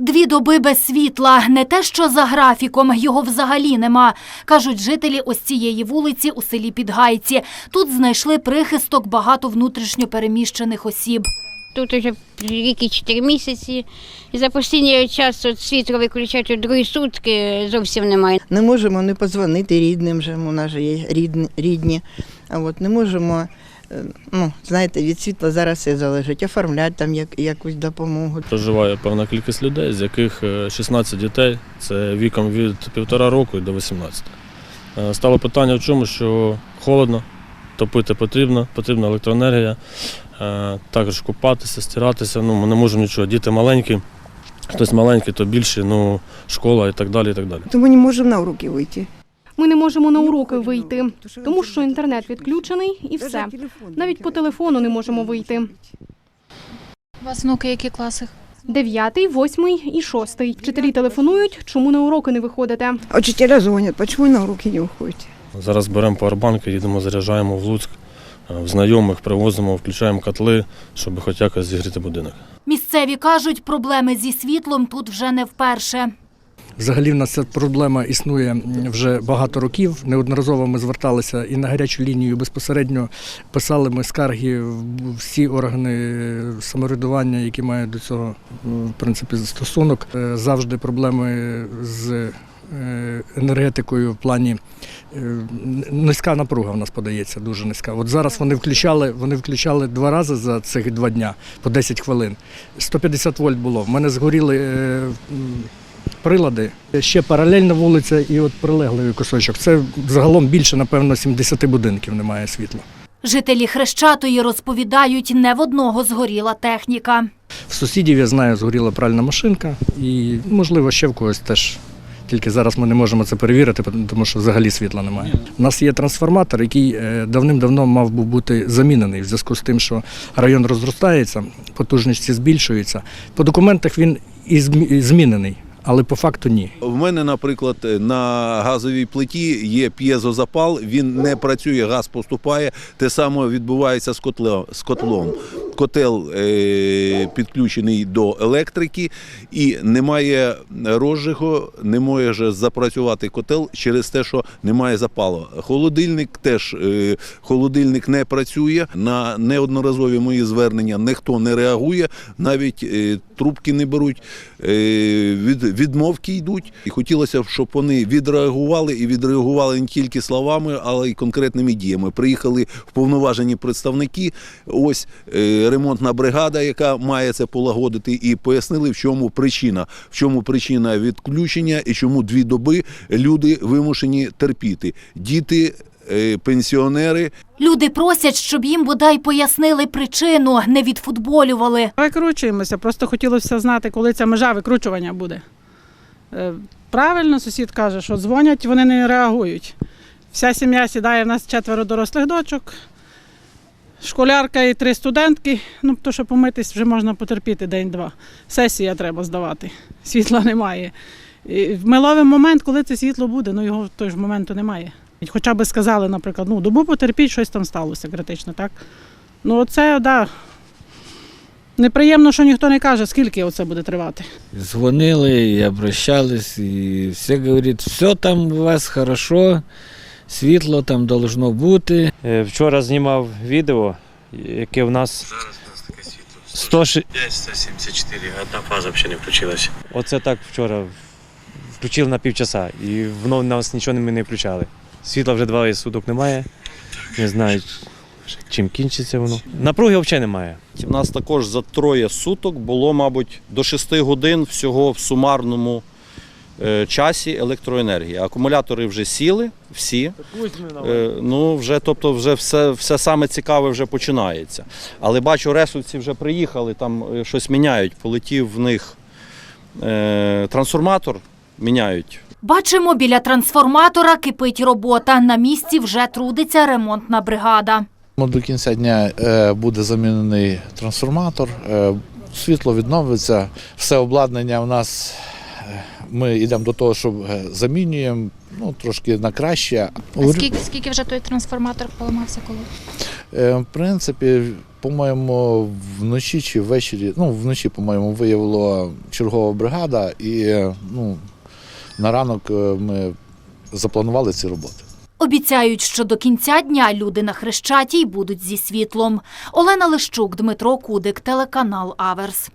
Дві доби без світла. Не те, що за графіком, його взагалі нема. Кажуть жителі ось цієї вулиці у селі Підгайці. Тут знайшли прихисток багато внутрішньо переміщених осіб. Тут уже рік і 4 місяці. І за постійний час от світло виключають у другі сутки зовсім немає. Не можемо не подзвонити рідним, же, у нас же є рідні, рідні. А от не можемо, ну, знаєте, від світла зараз все залежить, оформляти там як, якусь допомогу. Проживає певна кількість людей, з яких е, 16 дітей це віком від півтора року до 18. Е, Стало питання в чому, що холодно, топити потрібно, потрібна електроенергія, е, також купатися, стиратися. Ну, ми не можемо нічого. Діти маленькі, хтось маленький, то більше, ну, школа і так далі. І так далі. Тому не можемо на уроки вийти. Ми не можемо на уроки вийти, тому що інтернет відключений і все. Навіть по телефону не можемо вийти. У вас внуки які класи? Дев'ятий, восьмий і шостий. Вчителі телефонують, чому на уроки не виходите. А Учителя дзвонять, чому на уроки не виходите? Зараз беремо пауербанки, їдемо, заряджаємо в Луцьк, е, в знайомих привозимо, включаємо котли, щоб хоч якось зігріти будинок. Місцеві кажуть, проблеми зі світлом тут вже не вперше. Взагалі в нас ця проблема існує вже багато років. Неодноразово ми зверталися і на гарячу лінію безпосередньо писали ми скарги в всі органи самоврядування, які мають до цього в принципі стосунок. Е, Завжди проблеми з е, енергетикою в плані е, низька напруга в нас подається, дуже низька. От зараз вони включали, вони включали два рази за цих два дня по 10 хвилин. 150 вольт було. В мене згоріли. Прилади. Ще паралельна вулиця і от прилеглий кусочок. Це загалом більше, напевно, 70 будинків немає світла. Жителі Хрещатої розповідають, не в одного згоріла техніка. В сусідів, я знаю, згоріла пральна машинка і, можливо, ще в когось теж. Тільки зараз ми не можемо це перевірити, тому що взагалі світла немає. У нас є трансформатор, який е, давним-давно мав би бути замінений в зв'язку з тим, що район розростається, потужності збільшуються. По документах він і змінений, але по факту ні. В мене, наприклад, на газовій плиті є п'єзозапал, він не працює, газ поступає. Те саме відбувається з котлом. З котлом. Котел е, підключений до електрики і немає розжигу, не може запрацювати котел через те, що немає запалу. Холодильник теж е, холодильник не працює. На неодноразові мої звернення ніхто не реагує, навіть е, трубки не беруть, е, від, відмовки йдуть. І хотілося б, щоб вони відреагували і відреагували не тільки словами, але й конкретними діями. Приїхали вповноважені представники. Ось е, ремонтна бригада, яка має це полагодити, і пояснили, в чому причина, в чому причина відключення і чому дві доби люди вимушені терпіти. Діти, пенсіонери. Люди просять, щоб їм бодай пояснили причину, не відфутболювали. Викручуємося, просто хотілося знати, коли ця межа викручування буде. Е, Правильно, сусід каже, що дзвонять, вони не реагують. Вся сім'я сідає, в нас четверо дорослих дочок, школярка і три студентки. Ну, то, що помитись вже можна потерпіти день-два. Сесія треба здавати, світла немає. І ми ловимо момент, коли це світло буде, ну його в той ж моменту немає. Хоча б сказали, наприклад, ну, добу потерпіть, щось там сталося критично, так? Ну, оце, так. Да. Неприємно, що ніхто не каже, скільки оце буде тривати. Звонили и обращались, и все говорят, все там у вас хорошо, світло там должно бути. Е, Вчора знімав відео, яке в нас 100... 174, одна фаза взагалі не включилася. Оце так вчора включили на півчаса і воно нас нічого не включали. Світла вже два суток немає. Не знаю, чим кінчиться воно. Напруги взагалі немає. У нас також за троє суток було, мабуть, до 6 годин всього в сумарному е, часі електроенергії. Акумулятори вже сіли, всі. Е, ну, вже, тобто, вже все, все саме цікаве вже починається. Але бачу, ресурсі вже приїхали, там е, щось міняють. Полетів в них трансформатор, міняють. Бачимо, біля трансформатора кипить робота. На місці вже трудиться ремонтна бригада. До кінця дня е, буде замінений трансформатор, е, світло відновиться, все обладнання у нас. е, Ми йдемо до того, що замінюємо ну, трошки на краще. А скільки, скільки вже той трансформатор поламався коли? В принципі, по-моєму, вночі чи ввечері, ну, вночі, по-моєму, виявила чергова бригада, і ну, на ранок е, ми запланували ці роботи. Обіцяють, що до кінця дня люди на Хрещатій будуть зі світлом. Олена Лищук, Дмитро Кудик, телеканал Аверс.